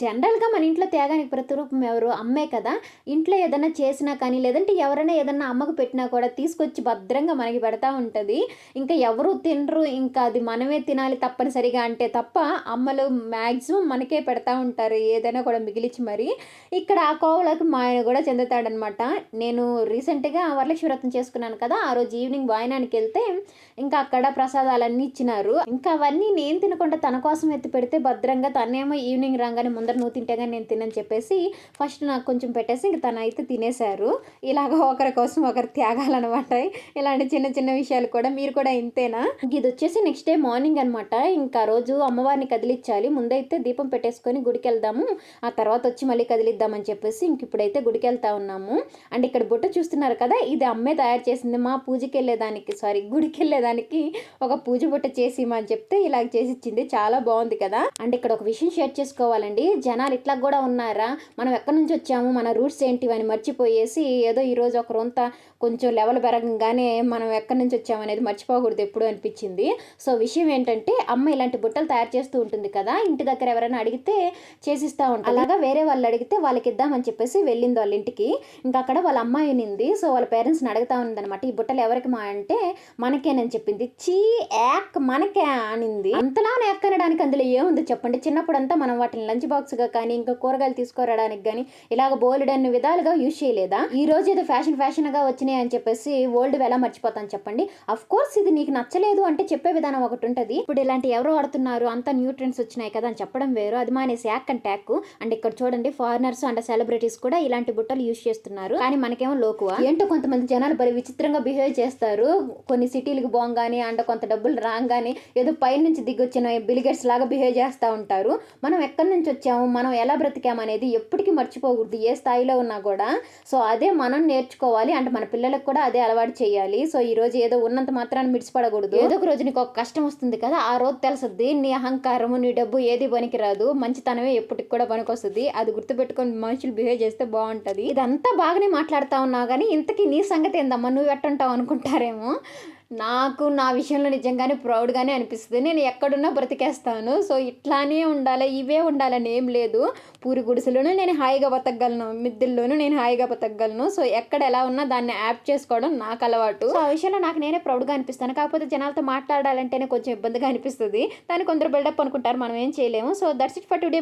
జనరల్‌గా మన ఇంట్లో త్యాగానికి ప్రతిరూపం ఎవరు? అమ్మే కదా! ఇంట్లో ఏదైనా చేసినా కానీ, లేదంటే ఎవరైనా ఏదన్నా అమ్మకు పెట్టినా కూడా తీసుకొచ్చి భద్రంగా మనకి పెడతా ఉంటుంది ఇంకా ఎవరు తినరు. ఇంకా అది మనమే తినాలి తప్పనిసరిగా అంటే తప్ప, అమ్మలు మాక్సిమం మనకే పెడతా ఉంటారు. ఏదైనా కూడా మిగిలిచ్చి మరి. ఇక్కడ ఆ కోవలకు మా ఆయన కూడా చెందుతాడనమాట. నేను రీసెంట్‌గా వరలక్ష్మి వ్రతం చేసుకున్నాను కదా! ఆ రోజు ఈవినింగ్ వాయనానికెళ్తే, ఇంకా అక్కడ ప్రసాదాలన్నీ ఇచ్చినారు. ఇంకా అవన్నీ నేను తినకుండా తన కోసం ఎత్తి పెడితే భద్రంగా తనేమో ఈవినింగ్ రాంగానే ముందర నువ్వు తింటే కానీ నేను తినని చెప్పేసి ఫస్ట్ నాకు కొంచెం పెట్టేసి ఇంక తనైతే తినేశారు. ఇలాగ ఒకరి కోసం ఒకరు త్యాగాలన్నమాట ఇలాంటి చిన్న చిన్న విషయాలు కూడా మీరు కూడా ఇంతేనా? ఇది వచ్చేసి నెక్స్ట్ డే మార్నింగ్ అనమాట. ఇంకా రోజు అమ్మవారిని కదిలిచ్చాలి. ముందైతే దీపం పెట్టేసుకొని గుడికెళ్దాము. ఆ తర్వాత వచ్చి మళ్ళీ కదిలిద్దామని చెప్పేసి ఇంక ఇప్పుడైతే గుడికెళ్తా ఉన్నాము. అండ్ ఇక్కడ బుట్ట చూస్తున్నారు కదా! ఇది అమ్మే తయారు చేసింది. మా పూజకి వెళ్ళేదానికి సారీ గుడికెళ్ళేదానికి ఒక పూజ బుట్ట చేసి అని చెప్తే ఇలాగ చేసిచ్చింది. చాలా బాగుంది కదా! అండ్ ఇక్కడ ఒక విషయం షేర్ చేసుకోవాలండి. జనాలు ఇట్లా కూడా ఉన్నారా? మనం ఎక్కడి నుంచి వచ్చాము? మన రూట్స్ ఏంటివి అని మర్చిపోయేసి ఏదో ఈరోజు ఒకరంతా కొంచెం లెవెల్ పెరగంగానే మనం ఎక్కడి నుంచి వచ్చాము అనేది మర్చిపోకూడదు ఎప్పుడు అనిపించింది. సో విషయం ఏంటంటే అమ్మ ఇలాంటి బుట్టలు తయారు చేస్తూ ఉంటుంది కదా! ఇంటి దగ్గర ఎవరైనా అడిగితే చేసిస్తా ఉంటారు అలాగా వేరే వాళ్ళు అడిగితే వాళ్ళకి ఇద్దామని చెప్పేసి వెళ్ళింది వాళ్ళ ఇంటికి. ఇంకా అక్కడ వాళ్ళ అమ్మాయి ఉనింది. సో వాళ్ళ పేరెంట్స్‌ని అడుగుతా ఉందన్నమాట ఈ బుట్టలు ఎవరికి మా అంటే మనకేనని చెప్పింది. చీ యాక్ మనకే అనింది. అంతలా యాక్ అనడానికి అందులో ఏముంది చెప్పండి? చిన్నప్పుడంతా మనం వాటిని లంచ్ బాక్స్‌గా కానీ, ఇంకా కూరగాయలు తీసుకురావడానికి కానీ ఇలాగ బోలెడన్ని విధాలుగా యూజ్ చేయలేదా? ఈ రోజు ఏదో ఫ్యాషన్ ఫ్యాషన్‌గా వచ్చినాయి అని చెప్పేసి ఓల్డ్ ఎలా మర్చిపోతాను చెప్పండి? అఫ్‌కోర్స్ ఇది నీకు నచ్చలేదు అంటే చెప్పే విధానం ఒకటి ఉంటుంది ఇప్పుడు ఇలాంటి ఎవరు వాడుతున్నారు? అంతా న్యూట్రియన్స్ వచ్చినాయి కదా! అని చెప్పడం వేరు. అది మానేసి యాక్ అండ్ ట్యాక్. అండ్ ఇక్కడ చూడండి ఫారినర్స్ అండ్ సెలబ్రిటీస్ కూడా ఇలాంటి బుట్టలు యూజ్ చేస్తున్నారు. కానీ మనకేమో లోకువ. ఏంటో కొంతమంది జనాలు భలే విచిత్రంగా బిహేవ్ చేస్తారు. కొన్ని సిటీలకు పోంగానే అండ్ కొంత డబ్బులు రాంగానే ఏదో పైనుంచి దిగొచ్చిన బిలిగెట్స్ లాగా బిహేవ్ చేస్తా ఉంటారు. మనం ఎక్కడి నుంచి వచ్చాము? మనం ఎలా బ్రతికామనేది ఎప్పటికీ మర్చిపోకూడదు. ఏ స్థాయిలో ఉన్నా కూడా. సో అదే మనం నేర్చుకోవాలి. అంటే మన పిల్లలకు కూడా అదే అలవాటు చేయాలి. సో ఈ రోజు ఏదో ఉన్నంత మాత్రాన్ని మిడిచిపడకూడదు ఏదో ఒక రోజు నీకు ఒక కష్టం వస్తుంది కదా! ఆ రోజు తెలుసుద్ది నీ అహంకారము, నీ డబ్బు ఏది పనికిరాదు. మంచితనమే ఎప్పటికి కూడా పనికొస్తుంది అది గుర్తుపెట్టుకొని మనుషులు బిహేవ్ చేస్తే బాగుంటుంది ఇదంతా బాగానే మాట్లాడుతా ఉన్నావు కానీ ఇంతకీ నీ సంగతి ఏందమ్మా? నువ్వు ఎట్టుంటావు అనుకుంటారేమో. నాకు నా విషయంలో నిజంగానే ప్రౌడ్‌గానే అనిపిస్తుంది నేను ఎక్కడున్నా బ్రతికేస్తాను. సో ఇట్లానే ఉండాలి, ఇవే ఉండాలని ఏం లేదు. పూరి గుడిసెలోనూ నేను హాయిగా బతకగలను. మిద్దెల్లోనూ నేను హాయిగా బతకగలను. సో ఎక్కడ ఎలా ఉన్నా దాన్ని యాప్ చేసుకోవడం నాకు అలవాటు. సో ఆ విషయంలో నాకు నేనే ప్రౌడ్‌గా అనిపిస్తాను. కాకపోతే జనాలతో మాట్లాడాలంటేనే కొంచెం ఇబ్బందిగా అనిపిస్తుంది దాన్ని కొందరు బిల్డప్ అనుకుంటారు. మనం ఏం చేయలేము. So that's it for today.